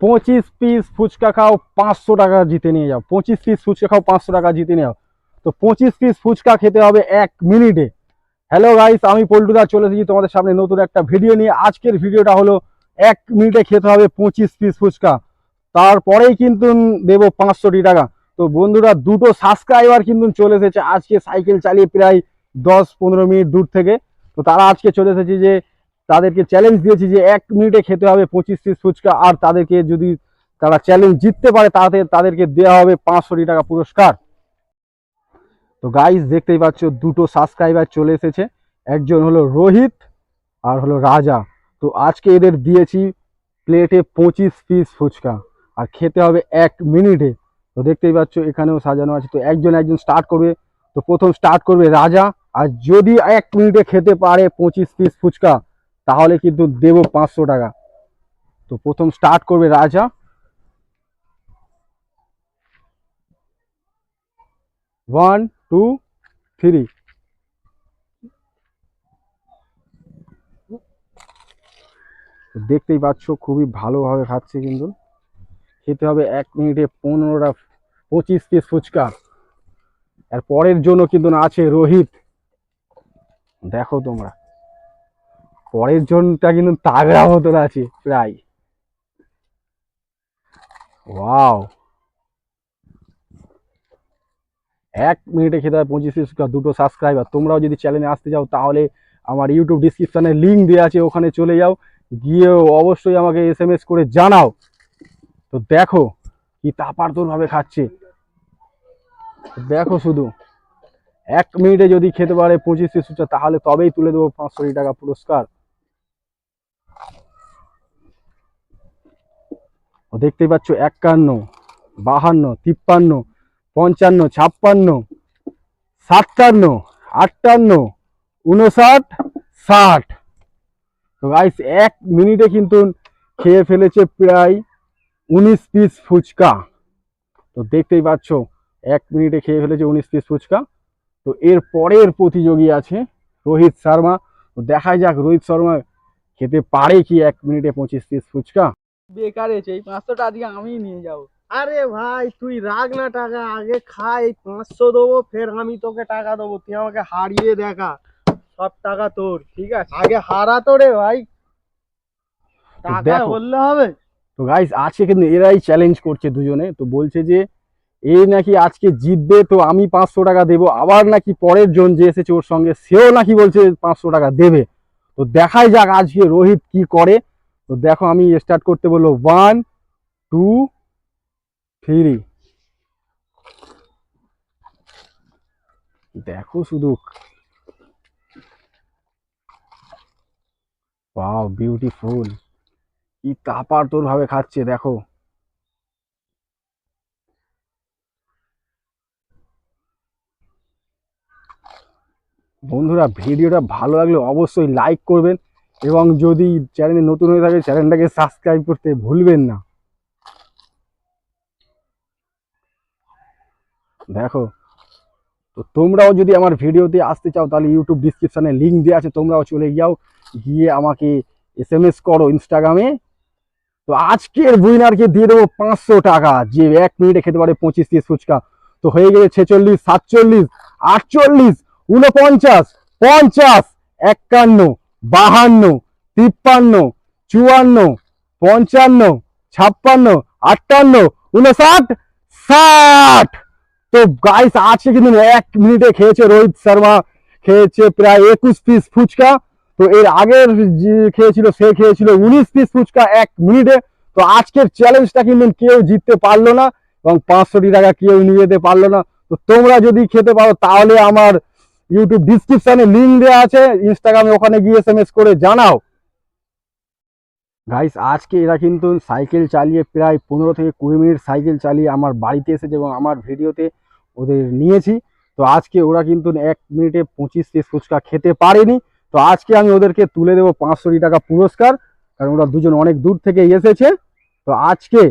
পঁচিশ পিস ফুচকা খাও, পাঁচশো টাকা জিতে নিয়ে যাও। পঁচিশ পিস ফুচকা খাও, পাঁচশো টাকা জিতে নিয়ে যাও। তো পঁচিশ পিস ফুচকা খেতে হবে এক মিনিটে। হ্যালো গাইস আমি পল্টুদা চলে এসেছি তোমাদের সামনে নতুন একটা ভিডিও নিয়ে। আজকের ভিডিওটা হলো এক মিনিটে খেতে হবে পঁচিশ পিস ফুচকা। তারপরেই কিন্তু দেবো পাঁচশোটি টাকা। তো বন্ধুরা, দুটো সাবস্ক্রাইবার কিন্তু চলে এসেছে। আজকে সাইকেল চালিয়ে প্রায় দশ পনেরো মিনিট দূর থেকে। তো তারা আজকে চলে এসেছে যে তাদেরকে চ্যালেঞ্জ দিয়েছি যে এক মিনিটে খেতে হবে পঁচিশ পিস ফুচকা, আর তাদেরকে যদি তারা চ্যালেঞ্জ জিততে পারে, তাতে তাদেরকে দেওয়া হবে পাঁচশোটি টাকা পুরস্কার। তো গাইস দেখতেই পাচ্ছ, দুটো সাবস্ক্রাইবার চলে এসেছে। একজন হলো রোহিত, আর হলো রাজা। তো আজকে এদের দিয়েছি প্লেটে পঁচিশ পিস ফুচকা, আর খেতে হবে এক মিনিটে তো দেখতেই পাচ্ছ, এখানেও সাজানো আছে। তো একজন একজন স্টার্ট করবে। তো প্রথম স্টার্ট করবে রাজা। আর যদি এক মিনিটে খেতে পারে পঁচিশ পিস ফুচকা তাহলে কিন্তু দেবো পাঁচশো টাকা। তো প্রথম স্টার্ট করবে রাজা। ওয়ান টু থ্রি দেখতেই পাচ্ছ, খুবই ভালোভাবে খাচ্ছে কিন্তু। খেতে হবে এক মিনিটে পনেরোটা পঁচিশ পিস ফুচকা। আর পরের জন্য কিন্তু আছে রোহিত। দেখো তোমরা। পরের জনটা কিন্তু তাগড়া মতন আছে, প্রায়। ওয়াও। এক মিনিটে খেতে হবে, পঁচিশ দুটো সাবস্ক্রাইবার তোমরাও যদি চ্যানেলে আসতে চাও, তাহলে আমার ইউটিউব ডিসক্রিপশানে লিঙ্ক দেওয়া আছে, ওখানে চলে যাও। গিয়ে অবশ্যই আমাকে এস এম এস করে জানাও। তো দেখো কি তাপাড়তোর ভাবে খাচ্ছে। দেখো শুধু। এক মিনিটে যদি খেতে পারে পঁচিশ ফুচকা তাহলে তবেই তুলে দেবো পাঁচশো টাকা পুরস্কার। ও দেখতেই পাচ্ছ একান্ন, বাহান্ন, তিপ্পান্ন, পঞ্চান্ন, ছাপ্পান্ন, সাতান্ন, আটান্ন উনষাট ষাট। তো গাইস এক মিনিটে কিন্তু খেয়ে ফেলেছে প্রায় উনিশ পিস ফুচকা। তো দেখতেই পাচ্ছ, এক মিনিটে খেয়ে ফেলেছে উনিশ পিস ফুচকা। তো এর পরের প্রতিযোগী আছে রোহিত শর্মা। তো দেখা যাক রোহিত শর্মা খেতে পারে কি এক মিনিটে পঁচিশ পিস ফুচকা। বেকার হয়েছে এই পাঁচশোটা আজকে আমিই নিয়ে যাব। আরে ভাই তুই রাখ না টাকা আগে খা এই পাঁচশো দেবো ফের আমি তোকে টাকা দেবো তুই আমাকে হারিয়ে দেখা সব টাকা তোর ঠিক আছে? আগে হারা তো রে ভাই। টাকা বললে হবে। তো গাইস আজকে কিন্তু এরাই চ্যালেঞ্জ করছে দুজনে তো বলছে যে এই নাকি আজকে জিতবে তো আমি পাঁচশো টাকা দেবো আবার নাকি পরের জন যে এসেছে ওর সঙ্গে সেও নাকি বলছে পাঁচশো টাকা দেবে। তো দেখাই যাক আজকে রোহিত কি করে। তো দেখো আমি স্টার্ট করতে বলল ওয়ান টু থ্রি দেখো শুধু। ওয়াও বিউটিফুল কি তাপার তোর ভাবে খাচ্ছে, দেখো। বন্ধুরা ভিডিওটা ভালো লাগলে অবশ্যই লাইক করবেন। এবং যদি চ্যানেলে নতুন হয়ে থাকে, চ্যানেলটাকে সাবস্ক্রাইব করতে ভুলবেন না। দেখো, তো তোমরাও যদি আমার ভিডিওতে আসতে চাও, তাহলে ইউটিউব ডিসক্রিপশানে লিঙ্ক দেওয়া আছে, তোমরাও চলে যাও, গিয়ে আমাকে এস এম এস করো ইনস্টাগ্রামে তো আজকের উইনারকে দিয়ে দেবো পাঁচশো টাকা, যে এক মিনিটে খেতে পারে পঁচিশ পিস ফুচকা। তো হয়ে গেছে ছেচল্লিশ, সাতচল্লিশ, আটচল্লিশ উনপঞ্চাশ পঞ্চাশ, একান্ন। বাহান্ন, তিপ্পান্ন, চুয়ান্ন, পঞ্চান্ন, ছাপ্পান্ন, আটান্ন, উনষাট, ষাট। তো গাইস আজকে কিন্তু এক মিনিটে খেয়েছে রোহিত শর্মা, খেয়েছে প্রায় একুশ পিস ফুচকা। তো এর আগের যে খেয়েছিল, সে খেয়েছিল উনিশ পিস ফুচকা এক মিনিটে। তো আজকের চ্যালেঞ্জটা কিন্তু কেউ জিততে পারল না এবং পাঁচশোটি টাকা কেউ নিয়ে যেতে পারল না। তো তোমরা যদি খেতে পারো, তাহলে আমার ইউটিউব ডিসক্রিপশনে লিঙ্ক দেওয়া আছে ইনস্টাগ্রামে ওখানে গিয়ে এস করে জানাও। গাইস আজকে এরা কিন্তু সাইকেল চালিয়ে প্রায় পনেরো থেকে কুড়ি মিনিট সাইকেল চালিয়ে আমার বাড়িতে এসেছে এবং আমার ভিডিওতে ওদের নিয়েছি। তো আজকে ওরা কিন্তু এক মিনিটে পঁচিশ পিস ফুচকা খেতে পারেনি। তো আজকে আমি ওদেরকে তুলে দেবো পাঁচশোটি টাকা পুরস্কার, কারণ ওরা দুজন অনেক দূর থেকে এসেছে। তো আজকে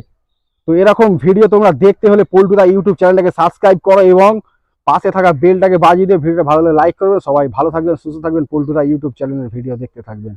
তো এরকম ভিডিও তোমরা দেখতে হলে পল্টুদা ইউটিউব চ্যানেলটাকে সাবস্ক্রাইব করো এবং পাশে থাকা বেলটাকে বাজিয়ে দিয়ে ভিডিওটা ভালো লাগলে লাইক করবেন। সবাই ভালো থাকবেন, সুস্থ থাকবেন। পোল্টুদা ইউটিউব চ্যানেলের ভিডিও দেখতে থাকবেন।